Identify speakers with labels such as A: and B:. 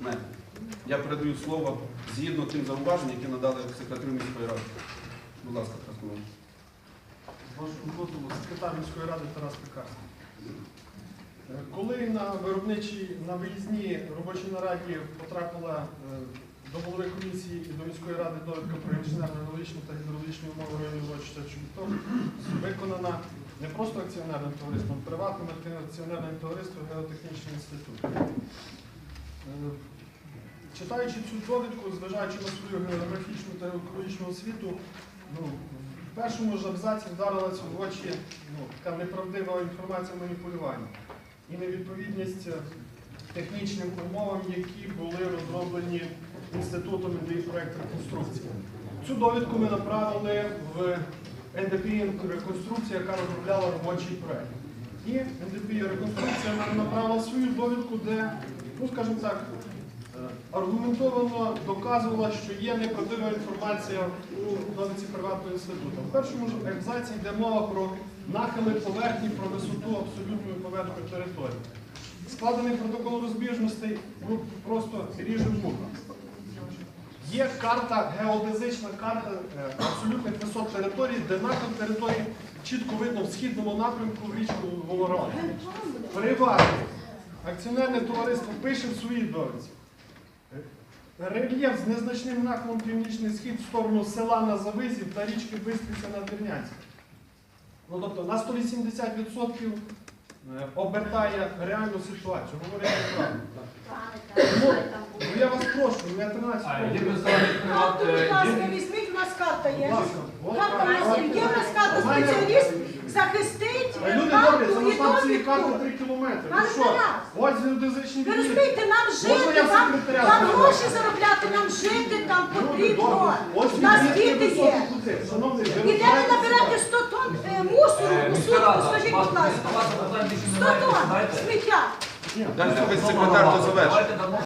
A: мене. Я передаю слово згідно тим зауваженням, які надали секретарю міської ради. Будь ласка, Краснова.
B: Вашого дозволу, секретар міської ради Тарас Пекарський. Коли на виробничій, на виїзній робочій нараді потрапила е, до голови комісії і до міської ради довідка про інженерно-геологічну та гідравлічні умови районів урочища Чубіток, виконана не просто акціонерним товариством, а приватним акціонерним товариством Геотехнічний інститут. Читаючи цю довідку, зважаючи на свою географічну та екологічну освіту, ну, в першому ж абзаці вдарилася в очі ну, така неправдива інформація маніпулювання і невідповідність технічним умовам, які були розроблені інститутом ідеї проєкт реконструкції. Цю довідку ми направили в НДП реконструкція, яка розробляла робочий проєкт. І НДП реконструкція направила свою довідку, де, ну скажімо так, аргументовано доказувала, що є неправдива інформація у довідці приватного інституту. В першому ж абзаці йде мова про нахили поверхні, про висоту абсолютної поверхні території. Складений протокол розбіжностей ну, просто ріже вуха. Є карта, геодезична карта е, абсолютних висот території, де нахил території чітко видно в східному напрямку в річку Волорон. Приватне акціонерне товариство пише в своїй довідці. Рельєф з незначним нахилом північний схід в сторону села на Завизів та річки Бистриця на Дернянськ. Ну, тобто на 180% е, обертає реальну ситуацію. Говорить неправду. Ну, ну, я вас прошу, не 13
C: А, є
B: років.
C: представник приват,
D: Будь ласка, візьміть, у нас карта
B: Будь
D: є.
B: ласка, от
D: Карта у нас є. Є у нас карта, спеціаліст захистить
B: Добрі, це
D: і
B: масштаб цієї карти 3 кілометри. Ну що? Ось геодезичні
D: Ви
B: відмітки.
D: розумієте, нам жити,
B: я
D: вам,
B: секретаря
D: вам
B: скажу?
D: гроші заробляти, нам жити там
B: Люди
D: потрібно.
B: добрі, ось
D: У нас
B: відмітки
D: діти є.
B: високих кутів. Шановний, ви
D: І де ви наберете 100 тонн е, мусору
C: Е,
D: у
C: міська
D: скажіть, будь ласка.
C: вас запитань більше
D: 100 тонн сміття.
B: Дайте
A: Далі секретар до завершення.
C: Давайте дамо